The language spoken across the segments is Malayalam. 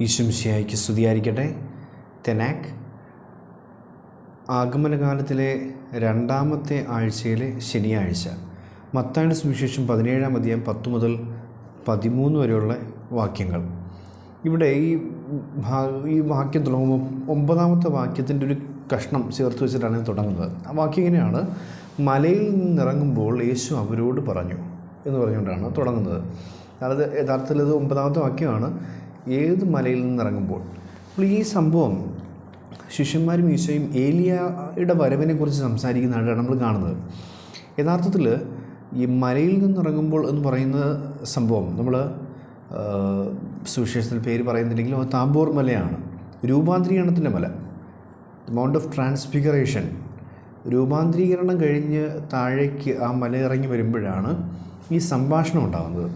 ഈശുംശിയായിക്ക് സ്തുതിയായിരിക്കട്ടെ. തെനാക്ക് ആഗമനകാലത്തിലെ രണ്ടാമത്തെ ആഴ്ചയിലെ ശനിയാഴ്ച. മത്തായുടെ സുവിശേഷം പതിനേഴാം അധ്യായം പത്ത് മുതൽ പതിമൂന്ന് വരെയുള്ള വാക്യങ്ങൾ. ഇവിടെ ഈ ഈ വാക്യം തുടങ്ങുമ്പോൾ ഒമ്പതാമത്തെ വാക്യത്തിന്റെ ഒരു കഷ്ണം ചേർത്ത് വെച്ചിട്ടാണ് തുടങ്ങുന്നത്. ആ വാക്യം ഇങ്ങനെയാണ്. മലയിൽ നിന്നിറങ്ങുമ്പോൾ യേശു അവരോട് പറഞ്ഞു എന്ന് പറഞ്ഞുകൊണ്ടാണ് തുടങ്ങുന്നത്. അതായത് യഥാർത്ഥത്തിൽ ഇത് ഒമ്പതാമത്തെ വാക്യമാണ്. ഏത് മലയിൽ നിന്നിറങ്ങുമ്പോൾ. അപ്പോൾ ഈ സംഭവം ശിഷ്യന്മാരും ഈശോയും ഏലിയയുടെ വരവിനെ കുറിച്ച് സംസാരിക്കുന്നതാണ് നമ്മൾ കാണുന്നത്. യഥാർത്ഥത്തിൽ ഈ മലയിൽ നിന്നിറങ്ങുമ്പോൾ എന്ന് പറയുന്ന സംഭവം നമ്മൾ സുവിശേഷത്തിൽ പേര് പറയുന്നില്ലെങ്കിലും അത് താമ്പൂർ മലയാണ്. രൂപാന്തരീകരണത്തിന്റെ മല. മൗണ്ട് ഓഫ് ട്രാൻസ്ഫിഗറേഷൻ രൂപാന്തരീകരണം കഴിഞ്ഞ് താഴേക്ക് ആ മല ഇറങ്ങി വരുമ്പോഴാണ് ഈ സംഭാഷണം ഉണ്ടാകുന്നത്.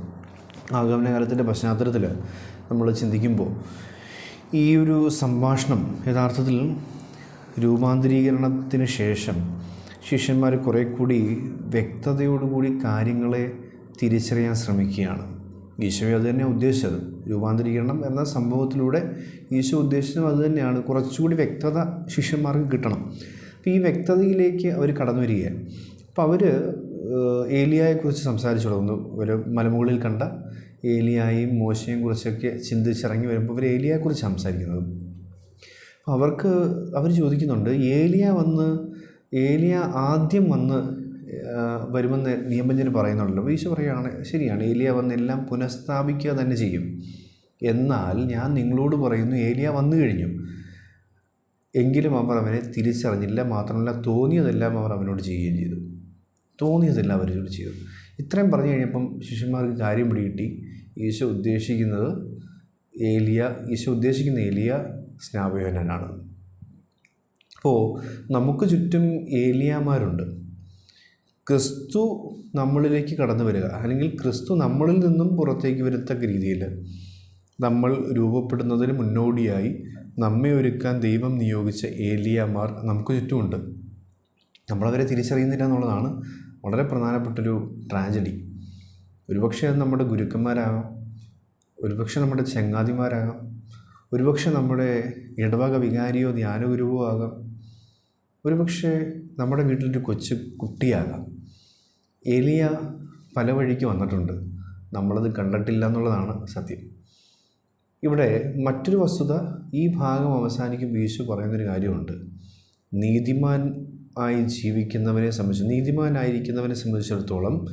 ആഗമനകാലത്തിന്റെ പശ്ചാത്തലത്തിൽ നമ്മൾ ചിന്തിക്കുമ്പോൾ ഈ ഒരു സംഭാഷണം യഥാർത്ഥത്തിൽ രൂപാന്തരീകരണത്തിന് ശേഷം ശിഷ്യന്മാർ കുറേ കൂടി വ്യക്തതയോടുകൂടി കാര്യങ്ങളെ തിരിച്ചറിയാൻ ശ്രമിക്കുകയാണ്. ഈശോയെ അത് തന്നെ ഉദ്ദേശിച്ചത്. രൂപാന്തരീകരണം എന്ന സംഭവത്തിലൂടെ ഈശോ ഉദ്ദേശിച്ചതും അത് തന്നെയാണ്. കുറച്ചുകൂടി വ്യക്തത ശിഷ്യന്മാർക്ക് കിട്ടണം. അപ്പോൾ ഈ വ്യക്തതയിലേക്ക് അവർ കടന്നു വരികയാണ്. അപ്പോൾ അവർ ഏലിയായെക്കുറിച്ച് സംസാരിച്ചു തുടങ്ങുന്നു ഒരു മലമുകളിൽ കണ്ട ഏലിയായും മോശയും കുറിച്ചൊക്കെ ചിന്തിച്ചിറങ്ങി വരുമ്പോൾ അവർ ഏലിയയെക്കുറിച്ച് സംസാരിക്കുന്നത്. അവർക്ക് അവർ ചോദിക്കുന്നുണ്ട് ഏലിയ വന്ന് ഏലിയ ആദ്യം വന്ന് വരുമെന്ന് നിയമജ്ഞന് പറയുന്നുണ്ടല്ലോ. ഈശോ പറയുകയാണ് ശരിയാണ് ഏലിയ വന്ന് എല്ലാം പുനഃസ്ഥാപിക്കുക തന്നെ ചെയ്യും. എന്നാൽ ഞാൻ നിങ്ങളോട് പറയുന്നു ഏലിയ വന്നു കഴിഞ്ഞു. എങ്കിലും അവർ അവനെ തിരിച്ചറിഞ്ഞില്ല മാത്രമല്ല തോന്നിയതെല്ലാം അവർ അവനോട് ചെയ്യുകയും ചെയ്തു. തോന്നിയതെല്ലാം ജോലി ചെയ്തു. ഇത്രയും പറഞ്ഞു കഴിഞ്ഞപ്പം ശിഷ്യന്മാർക്ക് കാര്യം പിടികിട്ടി. ഈശോ ഉദ്ദേശിക്കുന്നത് ഏലിയ ഈശോ ഉദ്ദേശിക്കുന്ന ഏലിയ സ്നാപയോഹനാണ് അപ്പോൾ നമുക്ക് ചുറ്റും ഏലിയാമാരുണ്ട്. ക്രിസ്തു നമ്മളിലേക്ക് കടന്നു വരിക അല്ലെങ്കിൽ ക്രിസ്തു നമ്മളിൽ നിന്നും പുറത്തേക്ക് വരത്തക്ക രീതിയിൽ നമ്മൾ രൂപപ്പെടുന്നതിന് മുന്നോടിയായി നമ്മെ ഒരുക്കാൻ ദൈവം നിയോഗിച്ച ഏലിയാമാർ നമുക്ക് ചുറ്റുമുണ്ട്. നമ്മളവരെ തിരിച്ചറിയുന്നില്ല എന്നുള്ളതാണ് വളരെ പ്രധാനപ്പെട്ടൊരു ട്രാജഡി. ഒരുപക്ഷെ അത് നമ്മുടെ ഗുരുക്കന്മാരാകാം ഒരുപക്ഷെ നമ്മുടെ ചങ്ങാതിമാരാകാം ഒരുപക്ഷെ നമ്മുടെ ഇടവക വികാരിയോ ധ്യാനഗുരുവോ ആകാം ഒരുപക്ഷെ നമ്മുടെ വീട്ടിലൊരു കൊച്ചു കുട്ടിയാകാം. ഏലിയ പല വഴിക്ക് വന്നിട്ടുണ്ട്. നമ്മളത് കണ്ടിട്ടില്ല എന്നുള്ളതാണ് സത്യം. ഇവിടെ മറ്റൊരു വസ്തുത ഈ ഭാഗം അവസാനിക്കുമ്പോൾ ഈശോ പറയുന്നൊരു കാര്യമുണ്ട്. നീതിമാൻ ആയി ജീവിക്കുന്നവനെ സംബന്ധിച്ച് നീതിമാനായിരിക്കുന്നവനെ സംബന്ധിച്ചിടത്തോളം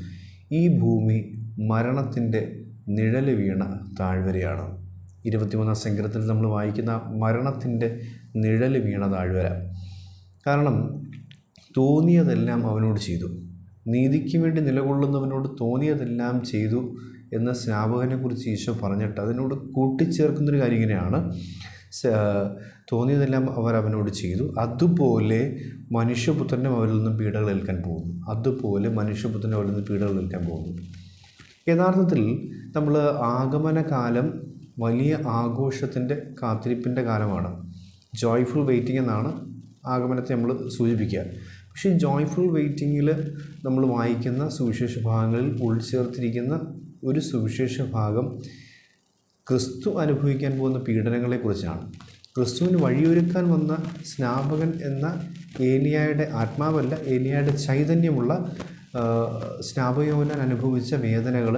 ഈ ഭൂമി മരണത്തിന്റെ നിഴൽ വീണ താഴ്വരയാണ്. ഇരുപത്തിമൂന്നാം സങ്കീർത്തത്തിൽ നമ്മൾ വായിക്കുന്ന മരണത്തിന്റെ നിഴൽ വീണ താഴ്വര. കാരണം തോന്നിയതെല്ലാം അവനോട് ചെയ്തു. നീതിക്ക് വേണ്ടി നിലകൊള്ളുന്നവനോട് തോന്നിയതെല്ലാം ചെയ്തു എന്ന സ്നാപകനെക്കുറിച്ച് ഈശോ പറഞ്ഞിട്ട് അതിനോട് കൂട്ടിച്ചേർക്കുന്നൊരു കാര്യം ഇങ്ങനെയാണ്. തോന്നിയതെല്ലാം അവർ അവനോട് ചെയ്തു. അതുപോലെ മനുഷ്യപുത്രനും അവരിൽ നിന്നും പീഡകൾ ഏൽക്കാൻ പോകുന്നു. അതുപോലെ മനുഷ്യപുത്രനും അവരിൽ നിന്ന് പീഡകൾ ഏൽക്കാൻ പോകുന്നു. യഥാർത്ഥത്തിൽ നമ്മൾ ആഗമനകാലം വലിയ ആഘോഷത്തിന്റെ കാത്തിരിപ്പിന്റെ കാലമാണ്. ജോയ്ഫുൾ വെയിറ്റിംഗ് എന്നാണ് ആഗമനത്തെ നമ്മൾ സൂചിപ്പിക്കുക. പക്ഷേ ജോയ്ഫുൾ വെയിറ്റിങ്ങിൽ നമ്മൾ വായിക്കുന്ന സുവിശേഷ ഭാഗങ്ങളിൽ ഉൾച്ചേർത്തിരിക്കുന്ന ഒരു സുവിശേഷ ഭാഗം ക്രിസ്തു അനുഭവിക്കാൻ പോകുന്ന പീഡനങ്ങളെക്കുറിച്ചാണ്. ക്രിസ്തുവിന് വഴിയൊരുക്കാൻ വന്ന സ്നാപകൻ എന്ന ഏലിയായുടെ ആത്മാവല്ല ഏലിയായുടെ ചൈതന്യമുള്ള സ്നാപയോനൻ അനുഭവിച്ച വേദനകൾ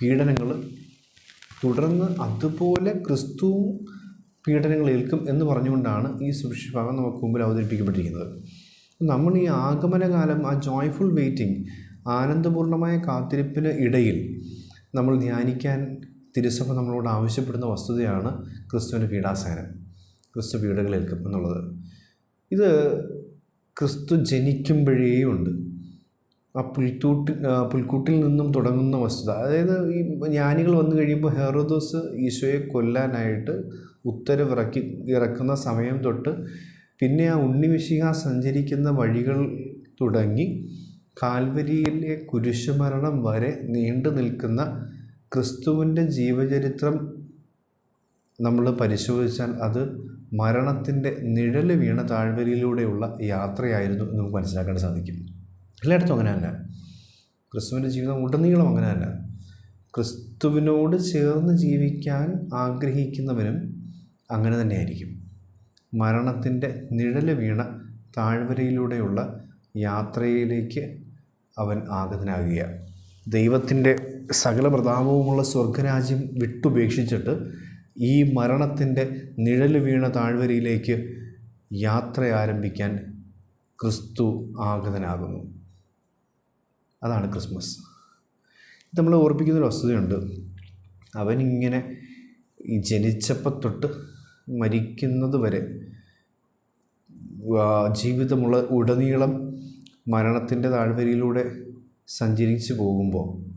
പീഡനങ്ങൾ തുടർന്ന് അതുപോലെ ക്രിസ്തു പീഡനങ്ങൾ ഏൽക്കും എന്ന് പറഞ്ഞുകൊണ്ടാണ് ഈ സുവിശേഷ ഭാഗം നമുക്ക് മുമ്പിൽ അവതരിപ്പിക്കപ്പെട്ടിരിക്കുന്നത്. നമ്മൾ ഈ ആഗമനകാലം ആ ജോയ്ഫുൾ വെയിറ്റിംഗ് ആനന്ദപൂർണമായ കാത്തിരിപ്പിന് ഇടയിൽ നമ്മൾ ധ്യാനിക്കാൻ തിരുസഭ നമ്മളോട് ആവശ്യപ്പെടുന്ന വസ്തുതയാണ് ക്രിസ്തുവിന്റെ പീഡാസഹനം ക്രിസ്തു പീഡകളേൽക്കും എന്നുള്ളത്. ഇത് ക്രിസ്തു ജനിക്കുമ്പോഴേ ഉണ്ട് ആ പുൽത്തൂട്ടിൽ പുൽക്കൂട്ടിൽ നിന്നും തുടങ്ങുന്ന വസ്തുത. അതായത് ഈ ജ്ഞാനികൾ വന്നു കഴിയുമ്പോൾ ഹെറോദോസ് ഈശോയെ കൊല്ലാനായിട്ട് ഉത്തരവിറക്കി ഇറക്കുന്ന സമയം തൊട്ട് പിന്നെ ആ ഉണ്ണിമിശിക സഞ്ചരിക്കുന്ന വഴികൾ തുടങ്ങി കാൽവരിയിലെ കുരിശുമരണം വരെ നീണ്ടു നിൽക്കുന്ന ക്രിസ്തുവിന്റെ ജീവചരിത്രം നമ്മൾ പരിശോധിച്ചാൽ അത് മരണത്തിന്റെ നിഴൽ വീണ താഴ്വരയിലൂടെയുള്ള യാത്രയായിരുന്നു എന്ന് നമുക്ക് മനസ്സിലാക്കാൻ സാധിക്കും. എല്ലായിടത്തും അങ്ങനെ തന്നെ. ക്രിസ്തുവിന്റെ ജീവിതം ഉടനീളം അങ്ങനെ തന്നെ. ക്രിസ്തുവിനോട് ചേർന്ന് ജീവിക്കാൻ ആഗ്രഹിക്കുന്നവനും അങ്ങനെ തന്നെയായിരിക്കും. മരണത്തിന്റെ നിഴൽ വീണ താഴ്വരയിലൂടെയുള്ള യാത്രയിലേക്ക് അവൻ ആഗതനാകുക. ദൈവത്തിന്റെ സകല പ്രതാപവുമുള്ള സ്വർഗരാജ്യം വിട്ടുപേക്ഷിച്ചിട്ട് ഈ മരണത്തിന്റെ നിഴൽ വീണ താഴ്വരയിലേക്ക് യാത്ര ആരംഭിക്കാൻ ക്രിസ്തു ആഗതനാകുന്നു. അതാണ് ക്രിസ്മസ്. ഇത് നമ്മൾ ഓർപ്പിക്കുന്നൊരു വസ്തുതയുണ്ട്. അവനിങ്ങനെ ജനിച്ചപ്പോൾ തൊട്ട് മരിക്കുന്നത് വരെ ജീവിതമുള്ള ഉടനീളം മരണത്തിന്റെ താഴ്വരയിലൂടെ സഞ്ചരിച്ചു പോകുമ്പോൾ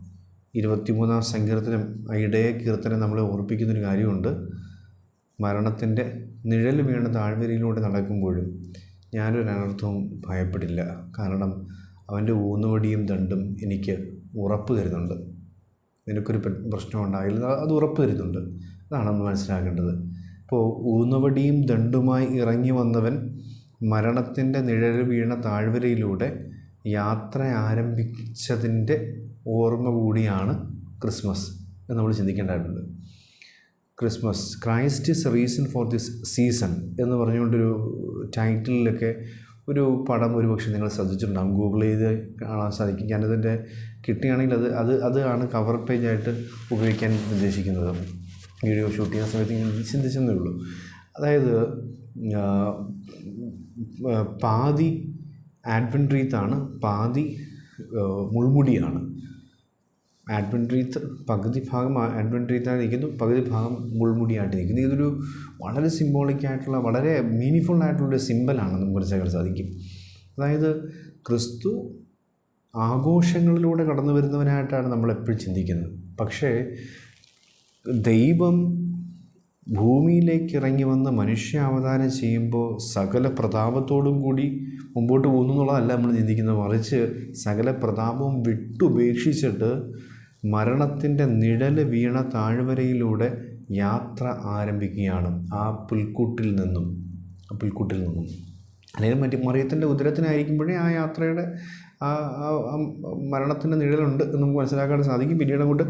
ഇരുപത്തിമൂന്നാം സങ്കീർത്തനം ഇടയ കീർത്തനം നമ്മളെ ഓർപ്പിക്കുന്നൊരു കാര്യമുണ്ട്. മരണത്തിന്റെ നിഴൽ വീണ താഴ്വരയിലൂടെ നടക്കുമ്പോഴും ഞാനൊരു അനർത്ഥവും ഭയപ്പെടില്ല. കാരണം അവന്റെ ഊന്നുവടിയും ദണ്ടും എനിക്ക് ഉറപ്പ് തരുന്നുണ്ട്. നിനക്കൊരു പ്രശ്നം ഉണ്ടായില്ല അത് ഉറപ്പ് തരുന്നുണ്ട്. അതാണ് നമ്മൾ മനസ്സിലാക്കേണ്ടത്. ഇപ്പോൾ ഊന്നുവടിയും ദണ്ടുമായി ഇറങ്ങി വന്നവൻ മരണത്തിന്റെ നിഴൽ വീണ താഴ്വരയിലൂടെ യാത്ര ആരംഭിച്ചതിന്റെ ഓർമ്മ കൂടിയാണ് ക്രിസ്മസ് എന്ന് നമ്മൾ ചിന്തിക്കേണ്ടതായിട്ടുണ്ട് Christmas Christ is reason for this season എന്ന് പറഞ്ഞുകൊണ്ടൊരു ടൈറ്റിലൊക്കെ ഒരു പടം ഒരു പക്ഷേ നിങ്ങൾ ശ്രദ്ധിച്ചിട്ടുണ്ടാകും ഗൂഗിൾ ചെയ്ത് കാണാൻ സാധിക്കും. ഞാനതിന്റെ കിട്ടിയാണെങ്കിൽ അത് അത് അതാണ് കവർ പേജായിട്ട് ഉപയോഗിക്കാൻ ഉദ്ദേശിക്കുന്നത്. വീഡിയോ ഷൂട്ട് ചെയ്യുന്ന സമയത്ത് ഞാൻ ചിന്തിച്ചെന്നേ ഉള്ളൂ. അതായത് പാതി ആഡ്വൻട്രീത്താണ് പാതി മുൾമുടിയാണ്. ആഡ്വൻട്രീത്ത് പകുതി ഭാഗം ആഡ്വൻട്രീത്താണ് നിൽക്കുന്നു പകുതി ഭാഗം മുൾമുടിയായിട്ട് നിൽക്കുന്നു ഇതൊരു വളരെ സിംബോളിക് ആയിട്ടുള്ള വളരെ മീനിങ് ആയിട്ടുള്ളൊരു സിമ്പലാണ് നമുക്ക് മനസ്സിലാക്കാൻ സാധിക്കും. അതായത് ക്രിസ്തു ആഘോഷങ്ങളിലൂടെ കടന്നു വരുന്നവനായിട്ടാണ് നമ്മൾ എപ്പോഴും ചിന്തിക്കുന്നത്. പക്ഷേ ദൈവം ഭൂമിയിലേക്ക് ഇറങ്ങി വന്ന് മനുഷ്യാവതാരം ചെയ്യുമ്പോൾ സകല പ്രതാപത്തോടും കൂടി മുമ്പോട്ട് പോകുന്നു എന്നുള്ളതല്ല നമ്മൾ ചിന്തിക്കുന്നത്. മറിച്ച് സകല പ്രതാപവും വിട്ടുപേക്ഷിച്ചിട്ട് മരണത്തിന്റെ നിഴൽ വീണ താഴ്വരയിലൂടെ യാത്ര ആരംഭിക്കുകയാണ് ആ പുൽക്കൂട്ടിൽ നിന്നും. ആ പുൽക്കൂട്ടിൽ നിന്നും. അല്ലെങ്കിൽ മറ്റു മറിയത്തിന്റെ ഉദരത്തിനായിരിക്കുമ്പോഴേ ആ യാത്രയുടെ ആ മരണത്തിന്റെ നിഴലുണ്ട് എന്ന് നമുക്ക് മനസ്സിലാക്കാൻ സാധിക്കും. പിന്നീട് അങ്ങോട്ട്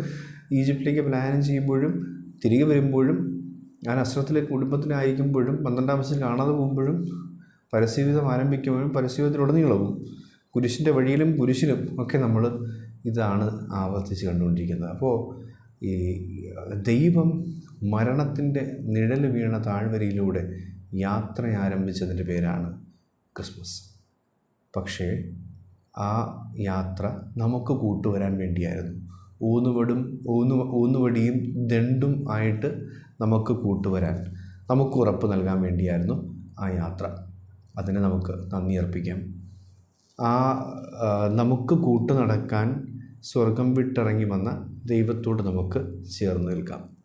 ഈജിപ്തിലേക്ക് പ്ലാൻ ചെയ്യുമ്പോഴും തിരികെ വരുമ്പോഴും ഞാൻ അസ്രത്തിലെ കുടുംബത്തിനായിരിക്കുമ്പോഴും പന്ത്രണ്ടാം വയസ്സിൽ കാണാതെ പോകുമ്പോഴും പരസ്യജീവിതം ആരംഭിക്കുമ്പോഴും പരസ്യജീവിതത്തിലുടനീളവും കുരിശിന്റെ വഴിയിലും കുരിശിലും ഒക്കെ നമ്മൾ ഇതാണ് ആവർത്തിച്ച് കണ്ടുകൊണ്ടിരിക്കുന്നത്. അപ്പോൾ ഈ ദൈവം മരണത്തിന്റെ നിഴൽ വീണ താഴ്വരയിലൂടെ യാത്ര ആരംഭിച്ചതിന്റെ പേരാണ് ക്രിസ്മസ്. പക്ഷേ ആ യാത്ര നമുക്ക് കൂട്ടുവരാൻ വേണ്ടിയായിരുന്നു. ഊന്നുവടും ഊന്നു ഊന്നുവടിയും ദണ്ടും ആയിട്ട് നമുക്ക് കൂട്ടുവരാൻ നമുക്ക് ഉറപ്പ് നൽകാൻ വേണ്ടിയായിരുന്നു ആ യാത്ര. അതിനെ നമുക്ക് നന്ദി അർപ്പിക്കാം. ആ നമുക്ക് കൂട്ടു നടക്കാൻ സ്വർഗം വിട്ടിറങ്ങി വന്ന ദൈവത്തോട് നമുക്ക് ചേർന്ന് നിൽക്കാം.